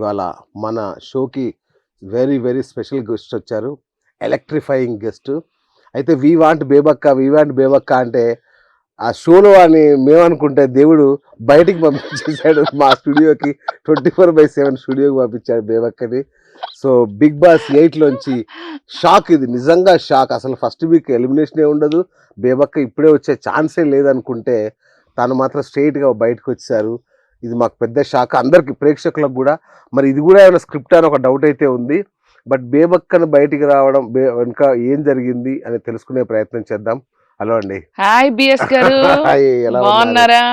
ఇవాళ మన షోకి వెరీ వెరీ స్పెషల్ గెస్ట్ వచ్చారు. ఎలక్ట్రిఫైయింగ్ గెస్ట్ అయితే we want Bebakka we want Bebakka అంటే ఆ షోలో అని మేమనుకుంటే దేవుడు బయటికి పంపించేశాడు. మా స్టూడియోకి ట్వంటీ ఫోర్ బై సెవెన్ స్టూడియోకి పంపించాడు బేబక్కని. సో బిగ్ బాస్ ఎయిట్లోంచి షాక్ ఇది. నిజంగా షాక్ అసలు ఫస్ట్ వీక్ ఎలిమినేషనే ఉండదు. బేబక్క ఇప్పుడే వచ్చే ఛాన్సే లేదనుకుంటే తను మాత్రం స్ట్రైట్గా బయటకు వచ్చారు. ఇది మాకు పెద్ద షాక్. అందరికి ప్రేక్షకులకు కూడా. మరి ఇది కూడా ఏమైనా స్క్రిప్ట్ అని ఒక డౌట్ అయితే ఉంది. బట్ బేబక్కను బయటికి రావడం బే వెనుక ఏం జరిగింది అని తెలుసుకునే ప్రయత్నం చేద్దాం. హలో అండి. హాయ్ బిఎస్ గారు? బాగున్నారా?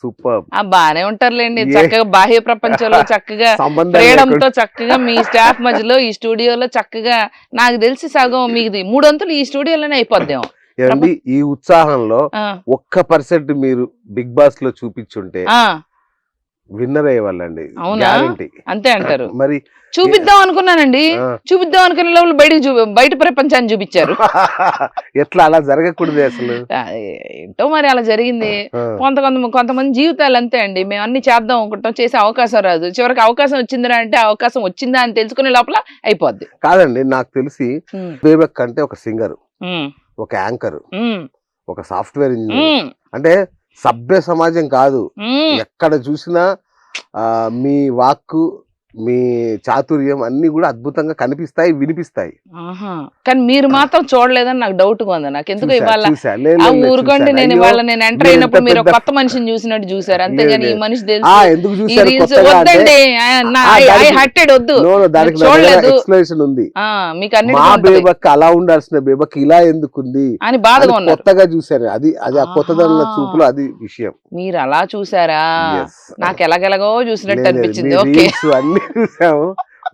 సూపర్. బానే ఉంటారులేండి. చక్కగా బాహ్య ప్రపంచంలో చక్కగా సంబంధం ఫ్రీడమ్ లేకుండా- తో చక్కగా మీ స్టాఫ్ మధ్యలో ఈ స్టూడియోలో చక్కగా నాకు తెలిసి సగం మీది మూడొంతులు ఈ స్టూడియోలోనే అయిపోద్దాం ఏమండి ఈ ఉత్సాహంలో ఒక్క పర్సెంట్ మీరు బిగ్ బాస్లో చూపించుంటే విన్నర్ అయ్యేవాళ్ళండి. అవునా? గ్యారంటీ. అంతే అంటారు. మరి చూపిద్దాం అనుకున్నానండి. చూపిద్దాం అనుకునే లోపల బయటకు చూ బయట ప్రపంచాన్ని చూపించారు. ఎట్లా అలా జరగకూడదు అసలు? ఏంటో మరి అలా జరిగింది. కొంత కొంత కొంతమంది జీవితాలు అంతే అండి. మేము అన్ని చేద్దాం అనుకుంటాం చేసే అవకాశం రాదు. చివరికి అవకాశం వచ్చిందిరా అంటే అవకాశం వచ్చిందా అని తెలుసుకునే లోపల అయిపోద్ది. కాదండి నాకు తెలిసి బేబక్ అంటే ఒక సింగర్ ఒక యాంకర్ ఒక సాఫ్ట్వేర్ ఇంజనీర్. అంటే సభ్య సమాజం కాదు. ఎక్కడ చూసినా మీ వాక్కు మీ చాతుర్యం అన్ని కూడా అద్భుతంగా కనిపిస్తాయి వినిపిస్తాయి. కానీ మీరు మాత్రం చూడలేదని నాకు డౌట్ ఉంది. నాకు ఎందుకు ఇవాళ ఊరుకోండి. నేను ఇవాళ నేను ఎంటర్ అయినప్పుడు మీరు కొత్త మనిషిని చూసినట్టు చూసారు. అంతేగాని ఈ. మనిషి తెలుసు. చూసారు వద్దండి. హట్టెడ్ వద్దు. చూడలేదు. ఉంది. మీకు మా బేబక్ అలా ఉండాల్సిన బేబక్ ఇలా ఎందుకుంది? అని బాధగా ఉన్నారు. కొత్తగా చూశారు. అది అది ఆ ఆహా. చూపులో అది విషయం. మీరు అలా చూసారా. నాకు ఎలాగెలాగో చూసినట్టు అనిపించింది. ఓకే. అన్ని చూసాము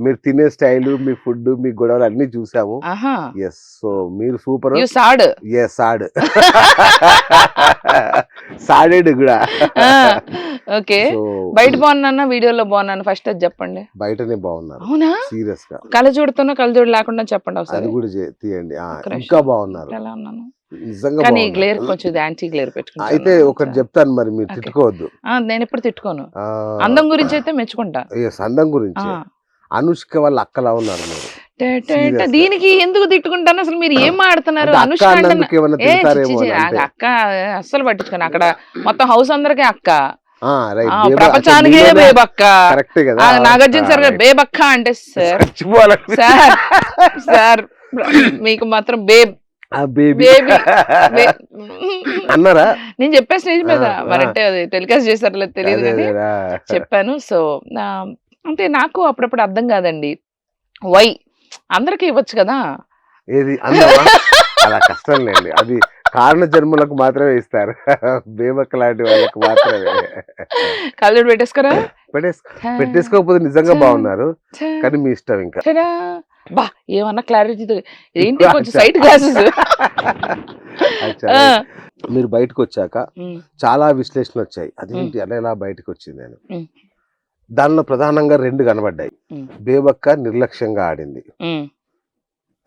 మీరు తినే స్టైల్ మీ ఫుడ్ మీ గొడవలు అన్ని చూసాము ఎస్ సో మీరు super. Sad yes sad sadded కూడా. ఓకే. బయట బాగున్నా వీడియోలో బాగున్నాను? ఫస్ట్ అది చెప్పండి. బయటనే బాగున్నారు. అవునా? సీరియస్గా. కళ్ళజోడుతున్నా కళ్ళజోడు లేకుండా చెప్పండి అది ఒకసారి కూడా తీయండి. ఇంకా బాగున్నారు. ఎలా ఉన్నాను? కానీ. గ్లేర్ కొంచెం యాంటీ గ్లేర్ పెట్టుకుంటాను అయితే ఒకటి చెప్తాను మరి మీరు. తిట్టుకోవద్దు. నేను ఎప్పుడు తిట్టుకోను. అందం గురించి అయితే మెచ్చుకుంటా. Yes, అందం. గురించి. అనుష్క వాళ్ళ అక్కలా ఉన్నారు మీరు. దీనికి ఎందుకు తిట్టుకుంటాను? అసలు మీరు ఏం మాడుతున్నారు అంటే అనుష్క అక్క అస్సలు పట్టించుకోను. అక్కడ మొత్తం హౌస్ అందరికీ అక్క. ప్రపంచానికే బేబక్క. నాగార్జున సార్ గారు. బేబక్క అంటే సార్. సార్ సార్ మీకు మాత్రం బేబ్ బేబీ. అన్నారా? నేను చెప్పే స్టేజ్ మీద మరంటే అది టెలికాస్ట్ చేశారో లేదో తెలియదు కానీ. చెప్పాను. సో అంటే నాకు అప్పుడప్పుడు అర్థం కాదండి. వై. అందరికీ ఇవ్వచ్చు కదా? ఏది? అలా కష్టం లేండి. అది కారణ జన్మలకు మాత్రమే ఇస్తారు. బేబక్క లాంటి వాళ్ళకి మాత్రమే. కళ్ళజోడు పెట్టేసుకోరా? పెట్టేస్ పెట్టేసుకోకపోతే నిజంగా బాగున్నారు. కానీ మీ ఇష్టం ఇంకా. బా ఏమన్నా క్లారిటీ ఏంటి కొంచెం సైట్ గ్లాసెస్ మీరు బయటకు వచ్చాక చాలా విశ్లేషణ వచ్చాయి. అదేంటి అలా ఎలా బయటకు వచ్చింది అని. మ్. దానిలో ప్రధానంగా రెండు కనబడ్డాయి. బేబక్క నిర్లక్ష్యంగా ఆడింది.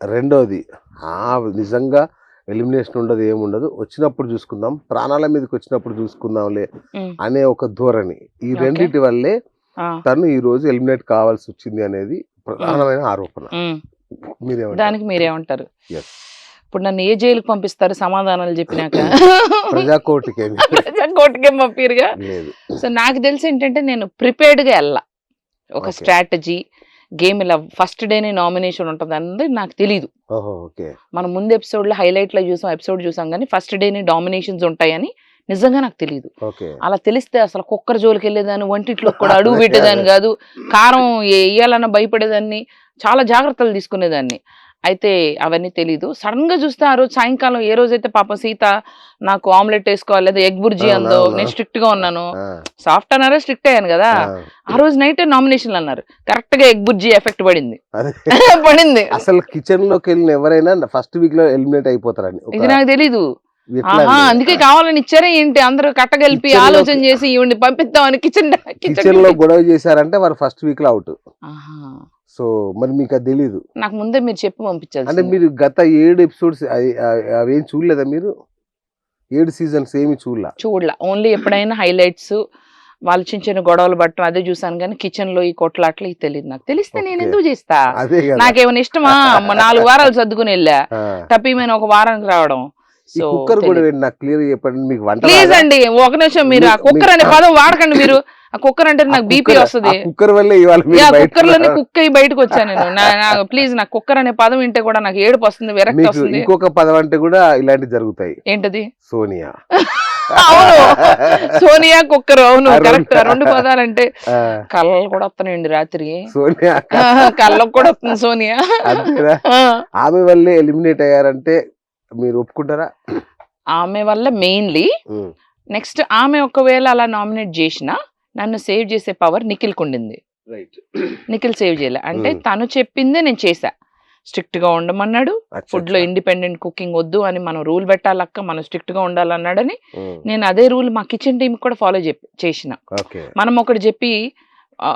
రెండోది ఆ నిజంగా ఎలిమినేషన్ ఉండదు ఏముండదు. వచ్చినప్పుడు చూసుకుందాం ప్రాణాల మీదకి వచ్చినప్పుడు చూసుకుందాంలే అనే ఒక ధోరణి. ఈ. రెండింటి వల్లే తను ఈ రోజు ఎలిమినేట్ కావాల్సి వచ్చింది అనేది ప్రధానమైన ఆరోపణ. మీరేమంటారు? దానికి మీరేమంటారు. ఇప్పుడు నన్ను ఏ జైలుకి పంపిస్తారు సమాధానాలు చెప్పినాక? ప్రజాకోటికి ఏమి కోర్టుకే పంపిరుగా? సో నాకు తెలిసి ఏంటంటే నేను ప్రిపేర్డ్గా వెళ్ళా. ఒక. స్ట్రాటజీ గేమ్ ఇలా ఫస్ట్ డేనే నామినేషన్ ఉంటుంది అన్నది నాకు తెలియదు మనం ముందు ఎపిసోడ్లో హైలైట్లో చూసాం ఎపిసోడ్ చూసాం కానీ ఫస్ట్ డేనే డామినేషన్స్ ఉంటాయని నిజంగా నాకు తెలియదు అలా తెలిస్తే అసలు కుక్కర్ జోలికి వెళ్ళేదాన్ని వంటిట్లో కూడా అడుగు పెట్టేదాన్ని కాదు. కారం వేయాలన్న భయపడేదాన్ని చాలా జాగ్రత్తలు తీసుకునేదాన్ని. అయితే అవన్నీ తెలీదు. సడన్గా చూస్తే ఆ రోజు సాయంకాలం ఏ రోజైతే పాప సీత నాకు ఆమ్లెట్ వేసుకోవాలి లేదా ఎగ్ బుర్జీ అందో. నేను స్ట్రిక్ట్గా ఉన్నాను సాఫ్ట్ అన్నారా స్ట్రిక్ట్ అయ్యాను కదా. ఆ, రోజు నైట్ నామినేషన్లు అన్నారు. కరెక్ట్గా ఎగ్ బుర్జీ ఎఫెక్ట్ పడింది. పడింది. అసలు కిచెన్లోకి వెళ్ళిన ఎవరైనా ఫస్ట్ వీక్లో ఎలిమినేట్ అయిపోతారని. ఇది నాకు తెలీదు? అందుకే కావాలని ఇచ్చారే ఏంటి? అందరూ కట్టగలిపి ఆలోచన చేసి ఈవిడ్ని పంపిద్దామని కిచెన్ కిచెన్లో గొడవ చేశారంటే వారు ఫస్ట్ వీక్లో అవుట్. సో మరి మీకు అది తెలీదు. నాకు ముందే మీరు చెప్పి అంటే పంపించాలి మీరు గత ఏడు ఎపిసోడ్స్ అవేం చూడలేదా మీరు? ఏడు సీజన్స్ ఏమి చూడలా? చూడలా. ఓన్లీ ఎప్పుడైనా హైలైట్స్ వాళ్ళు చిన్న చిన్న గొడవలు పట్టడం అదే చూసాను కానీ కిచెన్లో ఈ కొట్లాట్లు ఇది తెలియదు నాకు. తెలిస్తే నేను. ఎందుకు చేస్తా? నాకేమైనా ఇష్టమా? నాలుగు వారాలు సర్దుకుని వెళ్ళా. టపీమైన ఒక వారానికి రావడం. సో కుక్కర్ కూడా? నాకు క్లియర్ చెప్పండి మీకు వంట ప్లీజ్? అండి ఒక నిమిషం మీరు ఆ కుక్కర్ అనే పదం వాడకండి మీరు. ఆ కుక్కర్ అంటే నాకు బీపీ వస్తుంది. కుక్కర్ వల్లే ఇవాళ కుక్కర్లోనే. కుక్క అయి బయటకు వచ్చాను నేను. నా ప్లీజ్ నాకు కుక్కర్ అనే పదం వింటే కూడా నాకు ఏడుపు వస్తుంది విరక్తి వస్తుంది. ఇంకొక పదం అంటే కూడా ఇలాంటివి జరుగుతాయి. ఏంటది? సోనియా. అవును. సోనియా కుక్కర్ అవును. కరెక్ట్. రెండు పదాలంటే ఆ, కళ్ళలు కూడా వస్తున్నాయండి రాత్రి. సోనియా. కళ్ళకు కూడా వస్తుంది సోనియా. ఆమె వల్లే ఎలిమినేట్ అయ్యారంటే మీరు ఒప్పుకుంటారా? ఆమె వల్ల మెయిన్లీ నెక్స్ట్ ఆమె ఒకవేళ అలా నామినేట్ చేసినా నన్ను సేవ్ చేసే పవర్ నిఖిల్కి ఉండింది. నిఖిల్ సేవ్ చేయలే. అంటే. తను చెప్పిందే నేను చేసా స్ట్రిక్ట్గా ఉండమన్నాడు ఫుడ్లో. ఇండిపెండెంట్ కుకింగ్ వద్దు అని మనం రూల్ పెట్టాలక్క మనం స్ట్రిక్ట్గా ఉండాలన్నాడని నేను అదే రూల్ మా కిచెన్ టీం కూడా ఫాలో చేసిన. మనం ఒకటి చెప్పి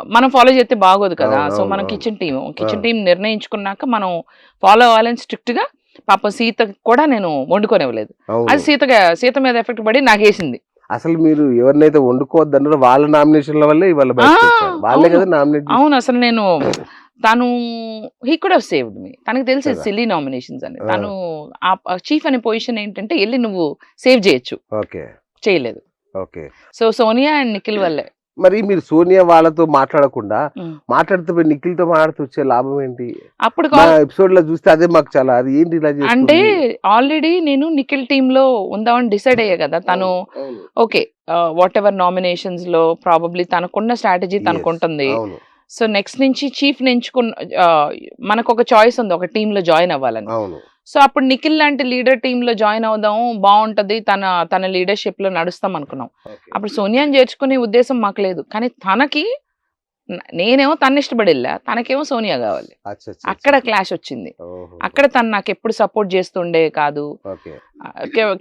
మనం ఫాలో చేస్తే బాగోదు కదా. సో మన. Kitchen team kitchen. టీం నిర్ణయించుకున్నాక మనం ఫాలో అవ్వాలని స్ట్రిక్ట్గా పాప సీత కూడా నేను వండుకోనివ్వలేదు. అది సీతగా సీత మీద ఎఫెక్ట్ పడి నాకు వేసింది అసలు మీరు ఎవరినైతే వండుకోవద్దు అన్నారో వాళ్ళ నామినేషన్ల వల్లే ఇవాళ. వాళ్ళే అవును. కదా నామినేట్ అవును అసలు నేను తను హీ కూడా సేవ్డ్ మీ తనకి తెలిసి. సిల్లీ నామినేషన్స్ అని. తను ఆ చీఫ్ అనే పొజిషన్ ఏంటంటే వెళ్ళి నువ్వు సేవ్ చేయొచ్చు. ఓకే. చేయలేదు. Okay. So Sonia and Nikhil వల్లే. మరి మీరు సోనియా వాళ్ళతో మాట్లాడకుండా. మాట్లాడుతూ పోయి నిఖిల్తో మాట్లాడుతూ వచ్చే లాభం ఏంటి అప్పుడు ఎపిసోడ్లో చూస్తే అదే మాకు చాలా అది ఏంటి ఇలా? అంటే ఆల్రెడీ నేను నిఖిల్ టీమ్లో ఉందామని డిసైడ్ అయ్యా కదా తను ఓకే వాట్ ఎవర్ నామినేషన్స్లో ప్రాబబ్లీ తనకున్న స్ట్రాటజీ తనకుంటుంది సో నెక్స్ట్ నుంచి చీఫ్ ఎంచుకున్న మనకు ఒక చాయిస్ ఉంది. ఒక టీమ్లో జాయిన్ అవ్వాలని. సో అప్పుడు నిఖిల్ లాంటి లీడర్ టీమ్లో జాయిన్ అవుదాం బాగుంటది తన తన లీడర్షిప్లో నడుస్తాం అనుకున్నాం. అప్పుడు సోనియాని చేర్చుకునే ఉద్దేశం మాకు లేదు. కానీ తనకి నేనేమో తను ఇష్టపడి వెళ్ళా తనకేమో సోనియా కావాలి. అక్కడ. క్లాష్ వచ్చింది. అక్కడ తను నాకు ఎప్పుడు సపోర్ట్ చేస్తుండే కాదు.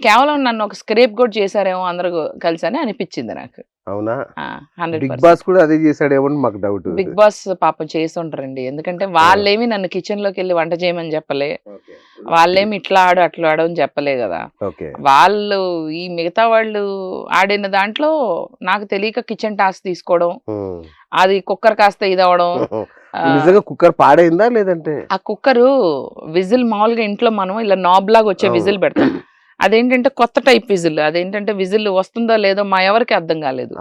కేవలం నన్ను ఒక స్క్రేప్ కూడా చేశారేమో అందరూ కలిసి అని అనిపించింది నాకు. అవునా? బిగ్ బాస్ కూడా అదే చేశాడేమో అని మాకు డౌట్. బిగ్ బాస్ పాపం చేస్తుంటారండి. ఎందుకంటే వాళ్ళేమి నన్ను కిచెన్లోకి వెళ్ళి వంట చేయమని చెప్పలే. వాళ్ళేమి ఇట్లా ఆడు అట్లా ఆడు అని చెప్పలే కదా. వాళ్ళు ఈ మిగతా వాళ్ళు ఆడిన దాంట్లో నాకు తెలియక కిచెన్ టాస్క్ తీసుకోవడం. అది కుక్కర్ కాస్త ఇది అవడం నిజంగా కుక్కర్ పాడైందా లేదంటే? ఆ కుక్కరు విజిల్ మామూలుగా ఇంట్లో మనం ఇలా నాబ్ లాగా వచ్చే. విజిల్ పెడతాం. అదేంటంటే కొత్త టైప్ విజిల్ అదేంటంటే విజిల్ వస్తుందో లేదో మా ఎవరికి అర్థం కాలేదు.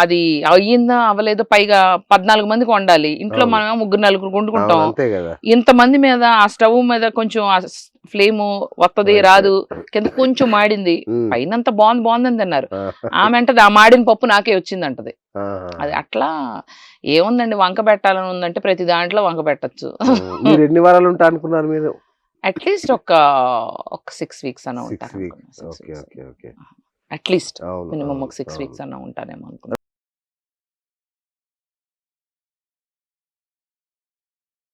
అది అయ్యిందా అవ్వలేదో పైగా పద్నాలుగు మందికి వండాలి. ఇంట్లో. మనం ముగ్గురు నలుగురు వండుకుంటాం. అంతే కదా. ఇంత మంది మీద ఆ స్టవ్ మీద కొంచెం ఫ్లేమ్ Right. రాదు కింద కొంచెం మాడింది. పైనంత బాగుంది బాగుందని తిన్నారు. ఆమె అంటది ఆ మాడిన పప్పు నాకే వచ్చింది అంటది. అది అట్లా ఏముందండి వంక పెట్టాలని ఉందంటే ప్రతి దాంట్లో వంక పెట్టచ్చు. ఎన్ని వారాలు ఉంటా అనుకున్నారు మీరు? అట్లీస్ట్ ఒక ఒక సిక్స్ వీక్స్ అన్న ఉంటాను అట్లీస్ట్ మినిమం ఒక సిక్స్. వీక్స్ అన్న ఉంటానేమో అనుకున్నా.